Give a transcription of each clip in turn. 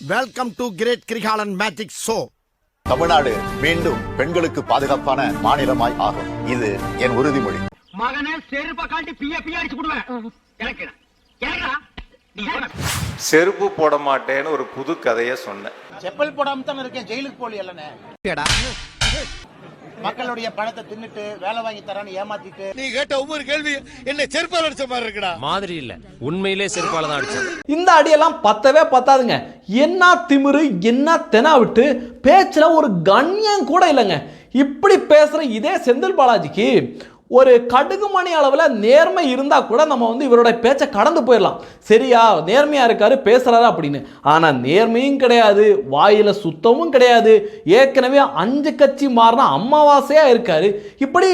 Welcome to great Girikalan magic show Tamil Nadu மீண்டும் பெண்களுக்கு பாதுகாப்பான மாநிலமாய் ஆகும். இது என் உறுதிமொழி. மகனே செருப்ப காட்டி பிய பிய அடிச்சு விடுவேன் செருப்பு போட மாட்டேன்னு ஒரு புது கதையை சொன்னேன். செப்பல் போடாம தான் இருக்கேன். ஜெயிலுக்கு போலி இல்லனே மக்களுடைய பணத்தை தின்னுட்டு வேலை வாங்கி தரான்னு ஏமாத்திட்டு நீ கேட்ட ஒவ்வொரு கேள்வி என்ன செருப்பால் அடிச்ச மாதிரி இருக்குடா. மாதிரி இல்ல. உண்மையிலே செருப்பால தான் அடிச்சது. இந்த அடியெல்லாம் பத்தவே பத்தாதுங்க. என்ன திமிரு என்ன தெனா விட்டு பேச்சில் ஒரு கண்ணியம் கூட இல்லைங்க. இப்படி பேசுகிற இதே செந்தில் பாலாஜிக்கு ஒரு கடுகு மணி அளவில் நேர்மை இருந்தால் கூட நம்ம வந்து இவரோட பேச்சை கடந்து போயிடலாம். சரியா? நேர்மையாக இருக்காரு பேசுகிறாரு அப்படின்னு. ஆனால் நேர்மையும் கிடையாது வாயில் சுத்தமும் கிடையாது. ஏற்கனவே அஞ்சு கட்சி மாறினா அமாவாசையாக இருக்கார். இப்படி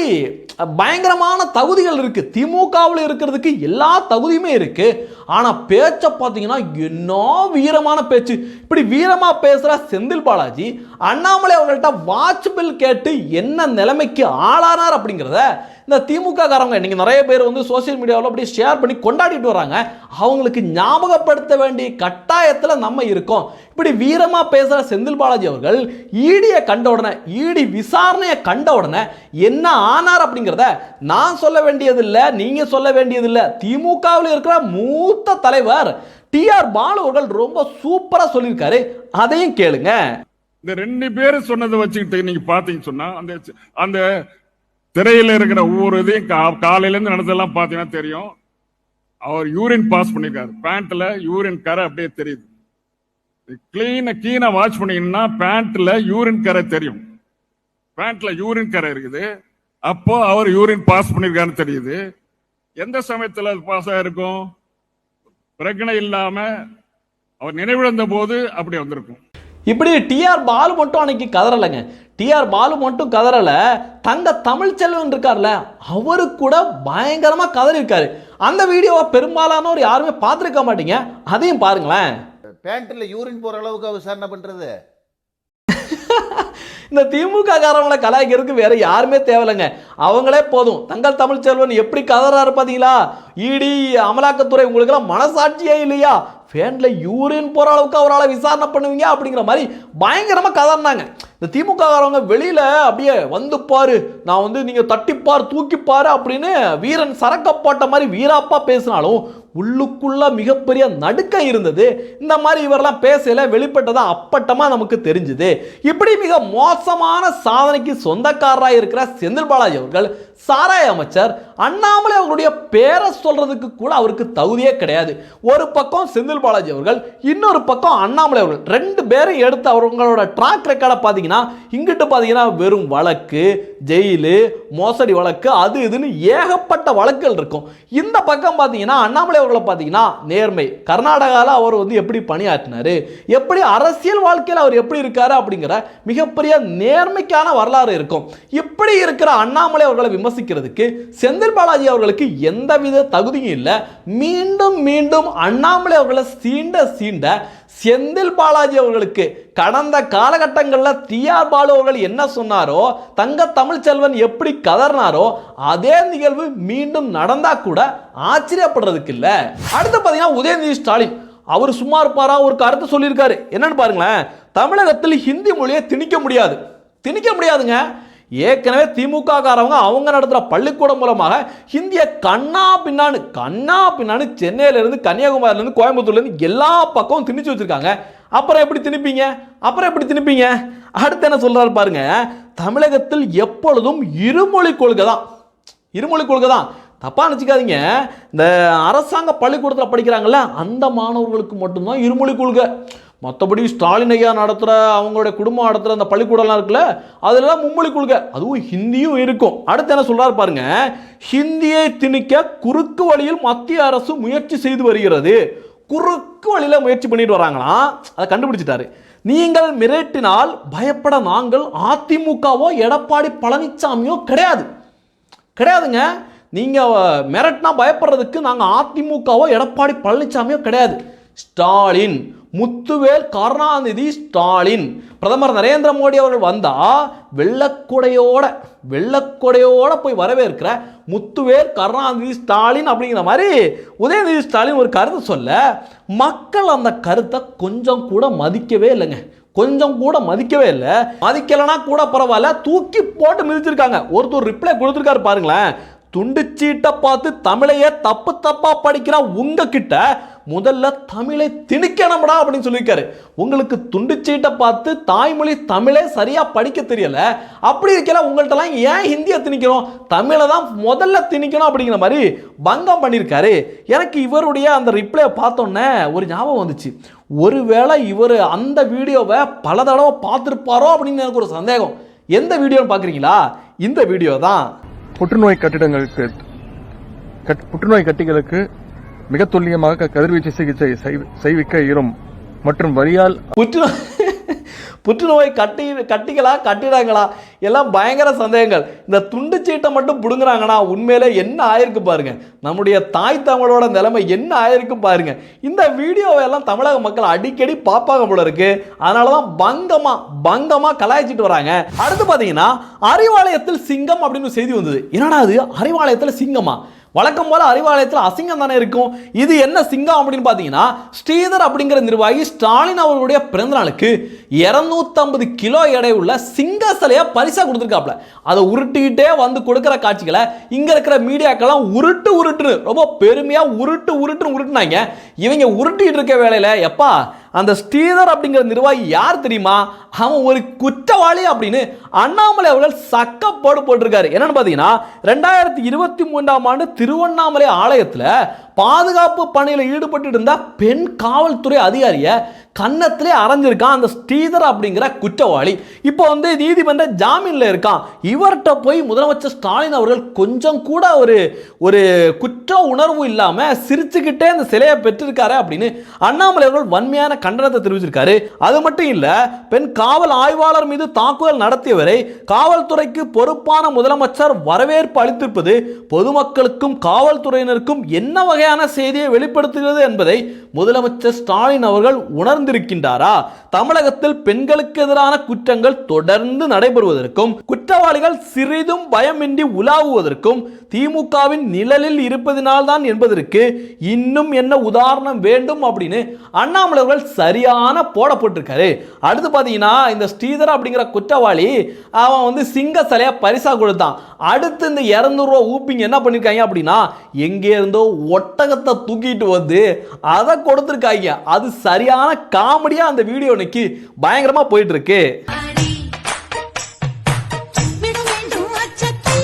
பயங்கரமான தகுதிகள் இருக்குது திமுகவில் இருக்கிறதுக்கு எல்லா தகுதியுமே இருக்குது ஆனால் பேச்சை பார்த்தீங்கன்னா என்ன வீரமான பேச்சு. இப்படி வீரமாக பேசுகிற செந்தில் பாலாஜி அண்ணாமலை அவர்கள்ட்ட வாட்ச் பில் கேட்டு என்ன நிலைமைக்கு ஆளானார் அப்படிங்கிறத இந்த திமுக காரங்க இன்னைக்கு நிறைய பேர் வந்து சோஷியல் மீடியாவில் அப்படியே ஷேர் பண்ணி கொண்டாடிட்டு வராங்க அவங்களுக்கு ஞாபகப்படுத்த வேண்டிய கட்டாயத்தில் நம்ம இருக்கோம். இப்படி வீரமாக பேசுகிற செந்தில் பாலாஜி அவர்கள் ஈடியை கண்ட உடனே ஈடி விசாரணையை கண்ட உடனே என்ன ஆனார் அப்படிங்கிறத நான் சொல்ல வேண்டியதில்லை நீங்கள் சொல்ல வேண்டியதில்லை. திமுகவில் இருக்கிற மூத்த தலைவர் டிஆர் பாலு அவர்கள் ரொம்ப சூப்பராக சொல்லியிருக்காரு. அதையும் கேளுங்க. இந்த ரெண்டு பேரும் சொன்னதை வச்சுக்கிட்டு நீங்க பாத்தீங்கன்னு சொன்னா அந்த அந்த திரையில் இருக்கிற ஒவ்வொரு இதையும் கா- காலையில நடந்ததெல்லாம் பார்த்தீங்கன்னா தெரியும். அவர் யூரின் பாஸ் பண்ணிருக்காரு பேண்ட்ல யூரின் கரை அப்படியே தெரியுது. கிளீன கீனை வாட்ச் பண்ணீங்கன்னா பேண்ட்ல யூரின் கரை தெரியும். பேண்ட்ல யூரின் கரை இருக்குது. அப்போ அவர் யூரின் பாஸ் பண்ணியிருக்காருன்னு தெரியுது. எந்த சமயத்தில் அது பாஸ் ஆயிருக்கும்? பிரச்சனை இல்லாம அவர் நினைவிழந்த போது அப்படி வந்திருக்கும். இப்படி டிஆர் பாலு மட்டும் அன்னைக்கு கதறலைங்க. டிஆர் பாலு மட்டும் கதறல. தங்க தமிழ்ச்செல்வன் இருக்கார்ல அவரு கூட பயங்கரமா கதறிருக்காரு அந்த வீடியோவை பெரும்பாலானோர் யாருமே பார்த்துருக்க மாட்டீங்க. அதையும் பாருங்களேன். பேண்ட்ல யூரின் போற அளவுக்கு விசாரணை பண்றது? இந்த திமுக காரவங்களை கலாய்க்கிறதுக்கு வேற யாருமே தேவையில்லைங்க. அவங்களே போதும். தங்கள் தமிழ்ச்செல்வன் எப்படி கதறாரு பார்த்தீங்களா இடி அமலாக்கத்துறை உங்களுக்கெல்லாம் மனசாட்சியே இல்லையா? ஃபேனில் யூரின் போகிற அளவுக்கு அவரால் விசாரணை பண்ணுவீங்க அப்படிங்கிற மாதிரி பயங்கரமாக கதறினாங்க. இந்த திமுககாரவங்க வெளியில் அப்படியே வந்து பாரு நான் வந்து நீங்கள் தட்டிப்பார் தூக்கிப்பாரு அப்படின்னு வீரன் சரக்க போட்ட மாதிரி வீராப்பா பேசினாலும் உள்ளுக்குள்ள மிகப்பெரிய நடுக்கம் இருந்தது. இந்த மாதிரி இவரெல்லாம் பேசல வெளிப்பட்டதா அப்பட்டமா நமக்கு தெரிஞ்சுது. இப்படி மிக மோசமான சாதனைக்கு சொந்தக்காரராக இருக்கிற செந்தில் பாலாஜி அவர்கள் சாராய அமைச்சர் அண்ணாமலை அவர்களுடைய பேரை சொல்றதுக்கு கூட அவருக்கு தகுதியே கிடையாது. ஒரு பக்கம் செந்தில் பாலாஜி அவர்கள் இன்னொரு பக்கம் அண்ணாமலை அவர்கள். ரெண்டு பேரும் எடுத்து அவங்களோட ட்ராக் ரெக்கார்டை பார்த்தீங்கன்னா இங்கிட்டு பார்த்தீங்கன்னா வெறும் வழக்கு ஜெயிலு மோசடி வழக்கு அது இதுன்னு ஏகப்பட்ட வழக்குகள் இருக்கும். இந்த பக்கம் பார்த்தீங்கன்னா அண்ணாமலை அவர்களை பார்த்தீங்கன்னா நேர்மை. கர்நாடகாவில் அவர் வந்து எப்படி பணியாற்றினார்? எப்படி அரசியல் வாழ்க்கையில் அவர் எப்படி இருக்கார் அப்படிங்கிற மிகப்பெரிய நேர்மைக்கான வரலாறு இருக்கும். இப்படி இருக்கிற அண்ணாமலை அவர்களை விமர்சிக்கிறதுக்கு செந்தில் பாலாஜி அவர்களுக்கு எந்தவித தகுதியும் இல்லை. மீண்டும் மீண்டும் அண்ணாமலை அவர்களை சீண்ட சீண்ட செந்தில் பாலாஜி அவர்களுக்கு கடந்த காலகட்டங்களில் டிஆர் பாலு அவர்கள் என்ன சொன்னாரோ தங்க தமிழ்ச்செல்வன் எப்படி கதறினாரோ அதே நிகழ்வு மீண்டும் நடந்தா கூட ஆச்சரியப்படுறதுக்கு இல்லை. அடுத்து பார்த்தீங்கன்னா உதயநிதி ஸ்டாலின். அவர் சும்மா இருப்பாரா? ஒரு கருத்து சொல்லியிருக்காரு. என்னன்னு பாருங்களேன். தமிழகத்தில் ஹிந்தி மொழியை திணிக்க முடியாது. திணிக்க முடியாதுங்க. ஏற்கனவே திமுக காரவங்க அவங்க நடத்துகிற பள்ளிக்கூடம் மூலமாக ஹிந்திய கண்ணா பின்னான்னு கண்ணா பின்னான்னு சென்னையிலேருந்து கன்னியாகுமரியிலேருந்து கோயம்புத்தூர்லேருந்து எல்லா பக்கமும் திணிச்சு வச்சுருக்காங்க. அப்புறம் எப்படி திணிப்பீங்க? அப்புறம் எப்படி திணிப்பீங்க? அடுத்து என்ன சொல்கிறாரு பாருங்க. தமிழகத்தில் எப்பொழுதும் இருமொழி கொள்கை தான். இருமொழி கொள்கை தான். தப்பாக நினச்சிக்காதீங்க. இந்த அரசாங்க பள்ளிக்கூடத்தில் படிக்கிறாங்கல்ல அந்த மாணவர்களுக்கு மட்டும்தான் இருமொழி கொள்கை. மற்றபடி ஸ்டாலின் ஐயா நடத்துகிற அவங்களுடைய குடும்பம் நடத்துகிற அந்த பள்ளிக்கூடம்லாம் இருக்குல்ல அதெல்லாம் மும்மொழி கொள்கை. அதுவும் ஹிந்தியும் இருக்கும். அடுத்து என்ன சொல்கிறார் பாருங்க ஹிந்தியை திணிக்க குறுக்கு வழியில் மத்திய அரசு முயற்சி செய்து வருகிறது. குறுக்கு வழியில் முயற்சி பண்ணிட்டு வராங்களாம் அதை கண்டுபிடிச்சிட்டாரு. நீங்கள் மிரட்டினால் பயப்பட நாங்கள் அதிமுகவோ எடப்பாடி பழனிசாமியோ கிடையாது. கிடையாதுங்க. நீங்கள் மிரட்டினா பயப்படுறதுக்கு நாங்கள் அதிமுகவோ எடப்பாடி பழனிசாமியோ கிடையாது. ஸ்டாலின் முத்துவேல் கருணாநிதி ஸ்டாலின். பிரதமர் நரேந்திர மோடி அவர்கள் வந்தால் வெள்ளக்குடையோட வெள்ளக்குடையோட போய் வரவேற்கிற முத்துவேல் கருணாநிதி ஸ்டாலின் அப்படிங்கிற மாதிரி உதயநிதி ஸ்டாலின் ஒரு கருத்தை சொல்ல மக்கள் அந்த கருத்தை கொஞ்சம் கூட மதிக்கவே இல்லைங்க. கொஞ்சம் கூட மதிக்கவே இல்லை. மதிக்கலைன்னா கூட பரவாயில்ல தூக்கி போட்டு மிதிச்சிருக்காங்க. ஒருத்தர் ரிப்ளை கொடுத்துருக்காரு பாருங்களேன். துண்டுச்சீட்டை பார்த்து தமிழையே தப்பு தப்பா படிக்கிற உங்ககிட்ட? முதல்ல தமிழை திணிக்கணும்டா அப்படின்னு சொல்லியிருக்காரு. உங்களுக்கு துண்டுச்சீட்டை பார்த்து தாய்மொழி தமிழே சரியா படிக்க தெரியல. அப்படி இருக்கல உங்கள்ட்டலாம் ஏன் ஹிந்தியை திணிக்கணும் தமிழை தான் முதல்ல திணிக்கணும் அப்படிங்கிற மாதிரி பங்கம் பண்ணியிருக்காரு. எனக்கு இவருடைய அந்த ரிப்ளை பார்த்தோன்னே ஒரு ஞாபகம் வந்துச்சு. ஒருவேளை இவர் அந்த வீடியோவை பல தடவை பார்த்துருப்பாரோ அப்படின்னு எனக்கு ஒரு சந்தேகம். எந்த வீடியோன்னு பார்க்குறீங்களா? இந்த வீடியோ தான். புற்றுநோய் கட்டிடங்களுக்கு புற்றுநோய் கட்டிகளுக்கு மிக துல்லியமாக கதிர்வீச்சு சிகிச்சை செய்விக்க இயலும் மற்றும் வரியால் புற்றுநோய் புற்றுநோய் கட்டி கட்டிகளா கட்டிடங்களா? எல்லாம் பயங்கர சந்தேகங்கள். இந்த துண்டு சீட்டை மட்டும் பிடுங்குறாங்கன்னா உண்மையிலே என்ன ஆயிருக்கு பாருங்க. நம்முடைய தாய் தமிழோட நிலைமை என்ன ஆயிருக்கு பாருங்க. இந்த வீடியோவை எல்லாம் தமிழக மக்கள் அடிக்கடி பார்ப்பாங்க போல இருக்கு. அதனால தான் பங்கமாக பங்கமாக கலாய்ச்சிட்டு வராங்க. அடுத்து பார்த்தீங்கன்னா அறிவாலயத்தில் சிங்கம் அப்படின்னு செய்தி வந்தது. என்னடா அது? அறிவாலயத்தில் சிங்கமா? வழக்கம் போல அறிவாலயத்தில் அசிங்கம் தானே இருக்கும்? இது என்ன சிங்கம் அப்படின்னு பார்த்தீங்கன்னா ஸ்ரீதர் அப்படிங்கிற நிர்வாகி ஸ்டாலின் அவர்களுடைய பிறந்தநாளுக்கு இரநூத்தம்பது கிலோ எடை உள்ள சிங்க சிலையை பரிசாக கொடுத்துருக்காப்ல அதை உருட்டிக்கிட்டே வந்து கொடுக்குற காட்சிகளை இங்கே இருக்கிற மீடியாக்கெல்லாம் உருட்டு உருட்டுன்னு ரொம்ப பெருமையாக உருட்டு உருட்டுன்னு உருட்டுனாங்க. இவங்க உருட்டிட்டு இருக்க வேலையில் எப்பா அந்த ஸ்ரீதர் அப்படிங்கிற நிர்வாகி யார் தெரியுமா? அவன் ஒரு குற்றவாளி அப்படின்னு அண்ணாமலை அவர்கள் சக்கப்போடு போட்டிருக்காரு. என்னன்னு பார்த்தீங்கன்னா ரெண்டாயிரத்தி இருபத்தி மூன்றாம் ஆண்டு திருவண்ணாமலை ஆலயத்தில் பாதுகாப்பு பணியில் ஈடுபட்டு இருந்த பெண் காவல்துறை அதிகாரியை கன்னத்திலே அரைஞ்சிருக்கான் அந்த ஸ்ரீதர் அப்படிங்கிற குற்றவாளி. இப்போ வந்து நீதிமன்ற ஜாமீனில் இருக்கான். இவர்கிட்ட போய் முதலமைச்சர் ஸ்டாலின் அவர்கள் கொஞ்சம் கூட ஒரு ஒரு குற்ற உணர்வு இல்லாமல் சிரிச்சுக்கிட்டே அந்த சிலையை பெற்றிருக்காரு அப்படின்னு அண்ணாமலை அவர்கள் வன்மையான கண்டனத்தை தெரிவிச்சிருக்காரு. அது மட்டும் இல்லை பெண் காவல் ஆய்வாளர் மீது தாக்குதல் நடத்தியவரை காவல்துறைக்கு பொறுப்பான முதலமைச்சர் வரவேற்பு அளித்திருப்பது பொதுமக்களுக்கும் காவல்துறையினருக்கும் என்ன வகையான செய்தியை வெளிப்படுத்துகிறது என்பதை முதலமைச்சர் ஸ்டாலின் அவர்கள் உணர்ந்திருக்கின்றாரா? தமிழகத்தில் பெண்களுக்கு எதிரான குற்றங்கள் தொடர்ந்து நடைபெறுவதற்கும் குற்றவாளிகள் சிறிதும் பயமின்றி உலாவுவதற்கும் திமுகவின் நிழலில் இருப்பதினால்தான் என்பதற்கு இன்னும் என்ன உதாரணம் வேண்டும் அப்படின்னு அண்ணாமலை அவர்கள் சரியான போடப்பட்டிருக்காரு. அடுத்து பார்த்தீங்கன்னா இந்த ஸ்ரீதர் அப்படிங்கிற குற்றவாளி அவன் வந்து சிங்க சிலையை பரிசாக கொடுத்தான். அடுத்து இந்த இரநூறுவா ஊப்பிங்க என்ன பண்ணியிருக்காங்க அப்படின்னா எங்கே இருந்தோ ஒட்டகத்தை தூக்கிட்டு வந்து அதை கொடுத்துருக்காங்க அது சரியான காமெடியாக அந்த வீடியோ இன்னைக்கு பயங்கரமாக போயிட்டு இருக்கு விட வேண்டும் அச்சத்தை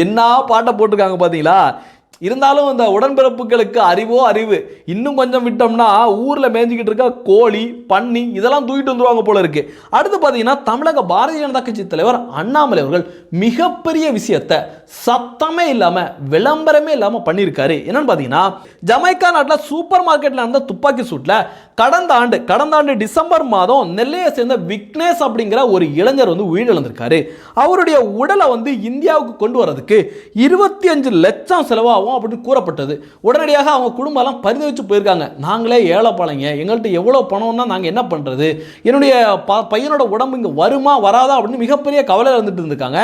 என்ன பாட்டை போட்டிருக்காங்க பார்த்தீங்களா இருந்தாலும் இந்த உடன்பிறப்புகளுக்கு அறிவோ அறிவு. இன்னும் கொஞ்சம் விட்டோம்னா ஊரில் மேய்ஞ்சிக்கிட்டு இருக்க கோழி பன்னி இதெல்லாம் தூக்கிட்டு வந்துருவாங்க போல இருக்கு. அடுத்து பார்த்தீங்கன்னா தமிழக பாரதிய ஜனதா கட்சி தலைவர் அண்ணாமலை அவர்கள் மிகப்பெரிய விஷயத்தை சத்தமே இல்லாமல் விளம்பரமே இல்லாமல் பண்ணியிருக்காரு. என்னன்னு பார்த்தீங்கன்னா ஜமைக்கா நாட்டில் சூப்பர் மார்க்கெட்டில் நடந்த துப்பாக்கி சூட்டில் கடந்த ஆண்டு கடந்த ஆண்டு டிசம்பர் மாதம் நெல்லையை சேர்ந்த விக்னேஷ் அப்படிங்கிற ஒரு இளைஞர் வந்து உயிரிழந்திருக்காரு. அவருடைய உடலை வந்து இந்தியாவுக்கு கொண்டு வரதுக்கு இருபத்தி அஞ்சு லட்சம் செலவாகும் அப்படின்னு கூறப்பட்டது. உடனடியாக அவங்க குடும்பம்லாம் பரிதவிச்சு போயிருக்காங்க. நாங்களே ஏழை பழங்க எங்கள்கிட்ட எவ்வளோ பணம்னா நாங்கள் என்ன பண்ணுறது என்னுடைய ப பையனோட உடம்பு இங்கே வருமா வராதா அப்படின்னு மிகப்பெரிய கவலை இருந்துட்டு இருந்திருக்காங்க.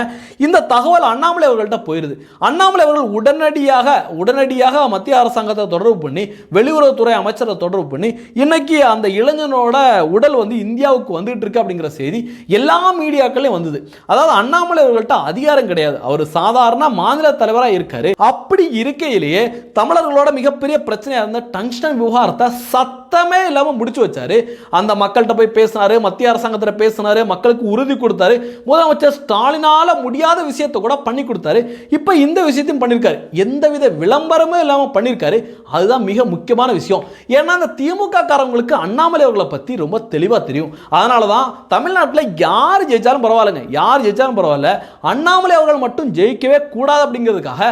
இந்த தகவல் அண்ணாமலை அவர்கள்ட்ட போயிருது. அண்ணாமலை அவர்கள் உடனடியாக உடனடியாக மத்திய அரசாங்கத்தை தொடர்பு பண்ணி வெளியுறவுத்துறை அமைச்சரை தொடர்பு பண்ணி இன்னைக்கு அந்த இளைஞனோட உடல் வந்து இந்தியாவுக்கு வந்துட்டு இருக்கு அப்படிங்கிற செய்தி எல்லா மீடியாக்களையும் வந்தது. அதாவது அண்ணாமலை அவர்கள்ட்ட அதிகாரம் கிடையாது. அவர் சாதாரண மாநில தலைவராக இருக்காரு. அப்படி இருக்கையிலேயே தமிழர்களோட மிகப்பெரிய பிரச்சனையா இருந்த டங்ஸ்டன் விவகாரத்தை சத்தமே இல்லாமல் முடிச்சு வச்சாரு. அந்த மக்கள்கிட்ட போய் பேசினாரு மத்திய அரசாங்கத்தில் பேசினாரு மக்களுக்கு உறுதி கொடுத்தாரு. முதலமைச்சர் ஸ்டாலினால முடியாத விஷயத்தை கூட பண்ணி கொடுத்தாரு. இப்போ இந்த விஷயத்தையும் பண்ணியிருக்காரு எந்தவித விளம்பரமும் இல்லாமல் பண்ணியிருக்காரு அதுதான் மிக முக்கியமான விஷயம். ஏன்னா அந்த திமுக காரங்களுக்கு அண்ணாமலை அவர்களை பற்றி ரொம்ப தெளிவாக தெரியும். அதனால தான் தமிழ்நாட்டில் யார் ஜெயிச்சாலும் பரவாயில்லைங்க. யார் ஜெயிச்சாலும் பரவாயில்ல. அண்ணாமலை அவர்கள் மட்டும் ஜெயிக்கவே கூடாது அப்படிங்கிறதுக்காக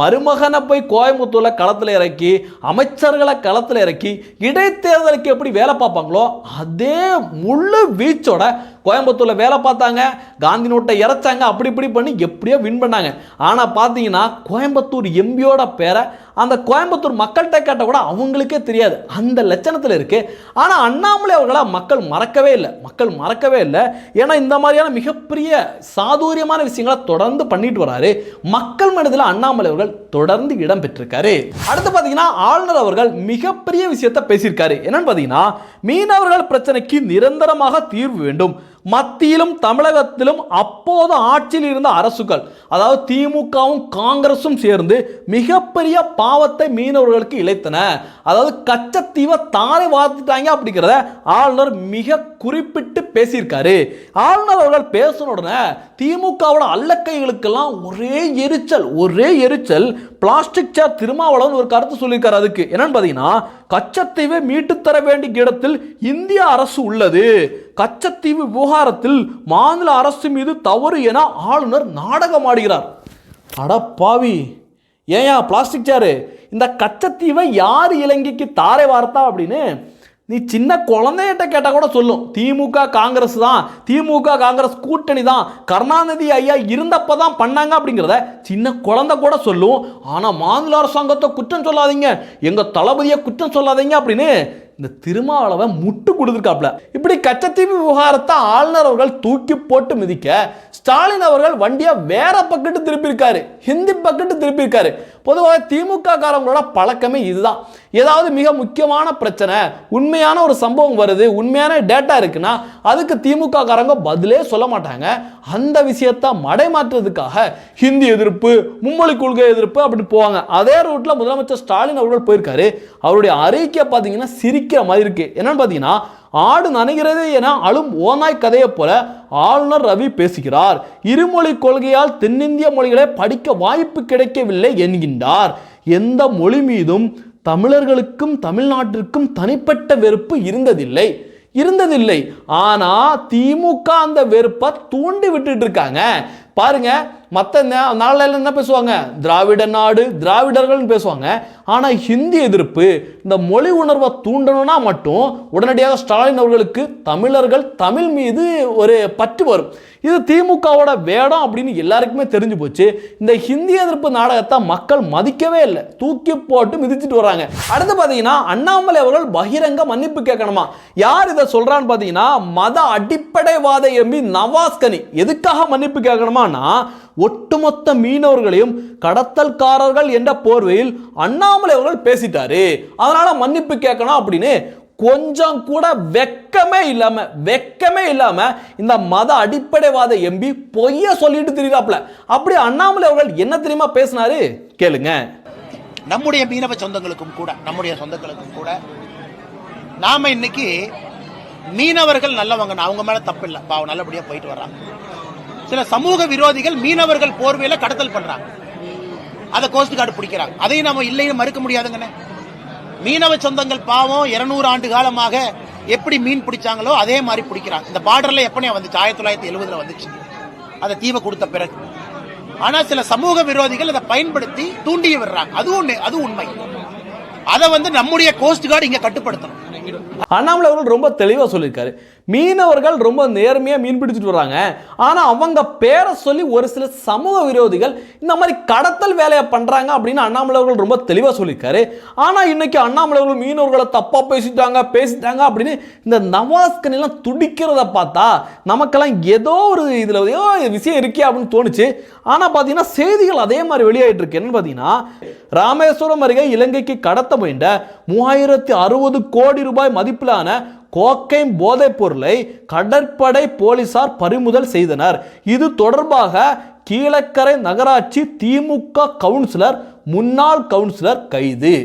மருமகனை போய் கோயம்புத்தூரில் களத்தில் இறக்கி அமைச்சர்களை களத்தில் இறக்கி இடைத்தேர்தலுக்கு எப்படி வேலை பார்ப்பாங்களோ அதே முழு வீச்சோட கோயம்புத்தூரில் வேலை பார்த்தாங்க. காந்தி நோட்டை இறைச்சாங்க அப்படி இப்படி பண்ணி எப்படியோ வின் பண்ணாங்க. ஆனால் பார்த்தீங்கன்னா கோயம்புத்தூர் எம்பியோட பேரை அந்த கோயம்புத்தூர் மக்கள்கிட்ட கேட்டால் கூட அவங்களுக்கே தெரியாது. அந்த லட்சணத்தில் இருக்குது ஆனால் அண்ணாமலை அவர்களாக மக்கள் மறக்கவே இல்லை. மக்கள் மறக்கவே இல்லை. ஏன்னா இந்த மாதிரியான மிகப்பெரிய சாதுரியமான விஷயங்களை தொடர்ந்து பண்ணிட்டு வராரு. மக்கள் மனதில் அண்ணாமலை அவர்கள் தொடர்ந்து இடம் பெற்றிருக்காரு. அடுத்து பார்த்தீங்கன்னா ஆளுநர் அவர்கள் மிகப்பெரிய விஷயத்தை பேசியிருக்காரு. என்னன்னு பார்த்தீங்கன்னா மீனவர்கள் பிரச்சனைக்கு நிரந்தரமாக தீர்வு வேண்டும். மத்தியிலும் தமிழகத்திலும் அப்போது ஆட்சியில் இருந்த அரசுகள் அதாவது திமுகவும் காங்கிரஸும் சேர்ந்து மிகப்பெரிய பாவத்தை மீனவர்களுக்கு இழைத்தன. அதாவது கச்சத்தீவை தாரை வார்த்துட்டாங்க அப்படிங்கிறத ஆளுநர் மிக குறிப்பிட்டு பேசியிருக்காரு. ஆளுநர் அவர்கள் பேசின உடனே திமுகவோட அல்லக்கைகளுக்கெல்லாம் ஒரே எரிச்சல் ஒரே எரிச்சல் பிளாஸ்டிக் சேர் திருமாவளவன் ஒரு கருத்து சொல்லியிருக்காரு அதுக்கு. என்னன்னு பார்த்தீங்கன்னா கச்சத்தீவை மீட்டு தர வேண்டிய இடத்தில் இந்திய அரசு உள்ளது. கச்சத்தீவு விவகாரத்தில் மாநில அரசு மீது தவறு என ஆளுநர் நாடகம் ஆடுகிறார். அடப்பாவி ஏன் பிளாஸ்டிக் சேரு? இந்த கச்சத்தீவை யார் இலங்கைக்கு தாரை வார்த்தா அப்படின்னு நீ சின்ன குழந்தைகிட்ட கேட்டால் கூட சொல்லும். திமுக காங்கிரஸ் தான். திமுக காங்கிரஸ் கூட்டணி தான். கருணாநிதி ஐயா இருந்தப்ப தான் பண்ணாங்க அப்படிங்கிறத சின்ன குழந்தை கூட சொல்லும். ஆனால் மாநில அரசாங்கத்தை குற்றம் சொல்லாதீங்க. எங்கள் தளபதியை குற்றம் சொல்லாதீங்க அப்படின்னு இந்த திருமாவளவை முட்டு கொடுத்துருக்காப்ல இப்படி கச்சத்தீவு விவகாரத்தை ஆளுநர் அவர்கள் தூக்கி போட்டு மிதிக்க ஸ்டாலின் அவர்கள் வண்டியை வேற பக்கெட்டு திருப்பியிருக்காரு. ஹிந்தி பக்கெட்டு திருப்பியிருக்காரு. பொதுவாக திமுக காரங்களோட பழக்கமே இதுதான். ஏதாவது மிக முக்கியமான பிரச்சனை உண்மையான ஒரு சம்பவம் வருது உண்மையான டேட்டா இருக்குன்னா அதுக்கு திமுக காரங்க பதிலே சொல்ல மாட்டாங்க. அந்த விஷயத்தை மடைமாற்றுறதுக்காக ஹிந்தி எதிர்ப்பு மும்மொழி கொள்கை எதிர்ப்பு அப்படி போவாங்க. அதே ரூட்ல முதலமைச்சர் ஸ்டாலின் அவர்கள் போயிருக்காரு. அவருடைய அறிக்கை பார்த்தீங்கன்னா சிரிக்கிற மாதிரி இருக்கு. என்னன்னு பார்த்தீங்கன்னா ஆடு நனைகிறது என அழும் ஓநாய் கதையைப் போல ஆளுநர் ரவி பேசுகிறார். இருமொழி கொள்கையால் தென்னிந்திய மொழிகளை படிக்க வாய்ப்பு கிடைக்கவில்லை என்கின்றார். எந்த மொழி மீதும் தமிழர்களுக்கும் தமிழ்நாட்டிற்கும் தனிப்பட்ட வெறுப்பு இருந்ததில்லை. இருந்ததில்லை. ஆனா திமுக அந்த வெறுப்பை தூண்டி விட்டுட்டு இருக்காங்க. பாருங்க மற்ற நாளில் என்ன பேசுவாங்க? திராவிட நாடு திராவிடர்கள்னு பேசுவாங்க. ஆனால் ஹிந்தி எதிர்ப்பு இந்த மொழி உணர்வை தூண்டணும்னா மட்டும் உடனடியாக ஸ்டாலின் அவர்களுக்கு தமிழர்கள் தமிழ் மீது ஒரு பற்று வரும். இது திமுகவோட வேடம் அப்படின்னு எல்லாருக்குமே தெரிஞ்சு போச்சு. இந்த ஹிந்தி எதிர்ப்பு நாடகத்தை மக்கள் மதிக்கவே இல்லை. தூக்கி போட்டு மிதிச்சிட்டு வராங்க. அடுத்து பார்த்தீங்கன்னா அண்ணாமலை அவர்கள் பகிரங்க மன்னிப்பு கேட்கணுமா? யார் இதை சொல்றான்னு பார்த்தீங்கன்னா மத அடிப்படைவாத எம்பி நவாஸ்கனி. எதுக்காக மன்னிப்பு கேட்கணுமானா ஒட்டுமொத்த மீனவர்களையும் கடத்தல்காரர்கள் என்ற போர்வையில் அண்ணாமலை அவர்கள் பேசிட்டாரு. அதனால மன்னிப்பு கேட்கணும் அப்படின்னு கொஞ்சம் கூட வெக்கமே இல்லாம வெக்கமே இல்லாம இந்த மத அடிப்படைவாத எம்பி பொய்ய சொல்லிட்டு திரிகிறாப்ல அப்படி அண்ணாமலை அவர்கள் என்ன தெரியுமா பேசினாரு? கேளுங்க. நம்முடைய மீனவ சொந்தங்களுக்கும் கூட நம்முடைய சொந்தங்களுக்கும் கூட நாம இன்னைக்கு மீனவர்கள் நல்லவங்க அவங்க மேல தப்பு இல்லை. பாவம் நல்லபடியா போயிட்டு வர்றாங்க. சில சமூக விரோதிகள் மீனவர்கள் போர்வையில கடத்தல் பண்றாங்க. அதை கோஸ்ட் கார்டு பிடிக்கிறாங்க. அதையும் நம்ம இல்லைன்னு மறுக்க முடியாதுங்கண்ணே. மீனவ சொந்தங்கள் பாவம் இருநூறு ஆண்டு காலமாக எப்படி மீன் பிடிச்சாங்களோ அதே மாதிரி பிடிக்கிறாங்க. இந்த பார்டர்ல எப்பனே வந்துச்சு? ஆயிரத்தி தொள்ளாயிரத்தி எழுபதுல வந்துச்சு. அதை தீவை கொடுத்த பிறகு. ஆனா சில சமூக விரோதிகள் அதை பயன்படுத்தி தூண்டி விடுறாங்க. அதுவும் அது உண்மை. அதை வந்து நம்முடைய கோஸ்ட் கார்டு இங்க கட்டுப்படுத்தணும். அண்ணாமலை அவர்கள் ரொம்ப தெளிவாக சொல்லியிருக்காரு. மீனவர்கள் ரொம்ப நேர்மையாக மீன் பிடிச்சிட்டு வராங்க ஆனால் அவங்க பேரை சொல்லி ஒரு சில சமூக விரோதிகள் இந்த மாதிரி கடத்தல் வேலையை பண்ணுறாங்க அப்படின்னு அண்ணாமலைவர்கள் ரொம்ப தெளிவாக சொல்லியிருக்காரு. ஆனால் இன்னைக்கு அண்ணாமலைவர்கள் மீனவர்களை தப்பாக பேசிட்டாங்க பேசிட்டாங்க அப்படின்னு இந்த நவாஸ்கனிலாம் துடிக்கிறத பார்த்தா நமக்கெல்லாம் ஏதோ ஒரு இதில் ஏதோ விஷயம் இருக்கே அப்படின்னு தோணுச்சு. ஆனால் பார்த்தீங்கன்னா செய்திகள் அதே மாதிரி வெளியாயிட்டு இருக்கு. என்னன்னு பார்த்தீங்கன்னா ராமேஸ்வரம் அருகே இலங்கைக்கு கடத்த முயன்ற மூவாயிரத்தி அறுபது கோடி ரூபாய் மதிப்பிலான கோக்கைன் போதைப் பொருளை கடற்படை போலீசார் பறிமுதல் செய்தனர். இது தொடர்பாக கீழக்கரை நகராட்சி திமுக கவுன்சிலர் முன்னாள் கவுன்சிலர் கைது.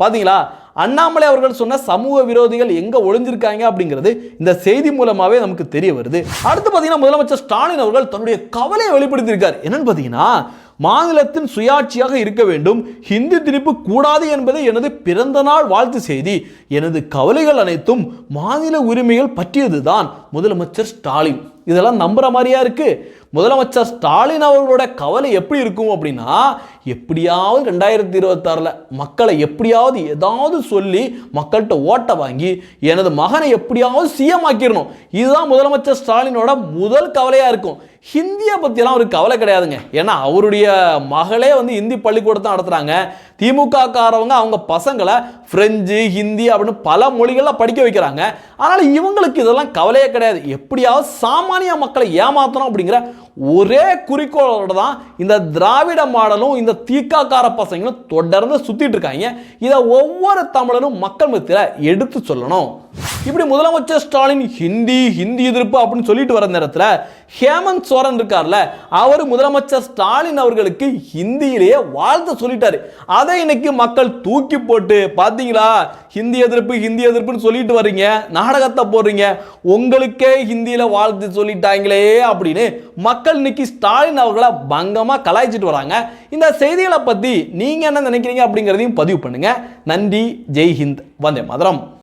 பார்த்தீங்களா அண்ணாமலை அவர்கள் சொன்ன சமூக விரோதிகள் எங்க ஒளிஞ்சிருக்காங்க அப்படிங்கிறது இந்த செய்தி மூலமாவே நமக்கு தெரிய வருது. அடுத்து பார்த்தீங்கன்னா முதலமைச்சர் ஸ்டாலின் அவர்கள் தன்னுடைய கவலையை வெளிப்படுத்தியிருக்கார். என்னன்னு பார்த்தீங்கன்னா மாநிலத்தின் சுயாட்சியாக இருக்க வேண்டும். ஹிந்தி திணிப்பு கூடாது என்பது எனது பிறந்த நாள் வாழ்த்து செய்தி. எனது கவலைகள் அனைத்தும் மாநில உரிமைகள் பற்றியதுதான். முதலமைச்சர் ஸ்டாலின். இதெல்லாம் நம்புற மாதிரியா இருக்கு? முதலமைச்சர் ஸ்டாலின் அவர்களோட கவலை எப்படி இருக்கும் அப்படின்னா எப்படியாவது ரெண்டாயிரத்தி இருபத்தாறில் மக்களை எப்படியாவது ஏதாவது சொல்லி மக்கள்கிட்ட ஓட்டை வாங்கி எனது மகனை எப்படியாவது சிஎம் ஆக்கிடணும். இதுதான் முதலமைச்சர் ஸ்டாலினோட முதல் கவலையாக இருக்கும். ஹிந்தியை பற்றியெல்லாம் ஒரு கவலை கிடையாதுங்க. ஏன்னா அவருடைய மகளே வந்து ஹிந்தி பள்ளிக்கூடத்தை நடத்துகிறாங்க திமுக காரவங்க அவங்க பசங்களை ஃப்ரெஞ்சு ஹிந்தி அப்படின்னு பல மொழிகளில் படிக்க வைக்கிறாங்க. அதனால் இவங்களுக்கு இதெல்லாம் கவலையே கிடையாது. எப்படியாவது சாமானிய மக்களை ஏமாற்றணும் அப்படிங்கிற ஒரே குறிக்கோளோட தான் இந்த திராவிட மாடலும் இந்த தீக்காக்கார பசங்களும் தொடர்ந்து சுத்திட்டு இருக்காங்க. இதை ஒவ்வொரு தமிழனும் மக்கள் மத்தியில் எடுத்து சொல்லணும். இப்படி முதலமைச்சர் ஸ்டாலின் ஹிந்தி ஹிந்தி எதிர்ப்பு அப்படின்னு சொல்லிட்டு வர நேரத்தில் ஹேமந்த் சோரன் இருக்கார்ல அவர் முதலமைச்சர் ஸ்டாலின் அவர்களுக்கு ஹிந்தியிலேயே வாழ்த்து சொல்லிட்டாரு. அதை இன்னைக்கு மக்கள் தூக்கி போட்டு பார்த்தீங்களா ஹிந்தி எதிர்ப்பு ஹிந்தி எதிர்ப்புன்னு சொல்லிட்டு வர்றீங்க நாடகத்தை போடுறீங்க உங்களுக்கே ஹிந்தியில் வாழ்த்து சொல்லிட்டாங்களே அப்படின்னு மக்கள் இன்னைக்கு ஸ்டாலின் அவர்களை பங்கமாக கலாய்ச்சிட்டு வராங்க. இந்த செய்திகளை பற்றி நீங்கள் என்ன நினைக்கிறீங்க அப்படிங்கிறதையும் பதிவு பண்ணுங்க. நன்றி ஜெய் ஹிந்த் வந்தே மதுரம்.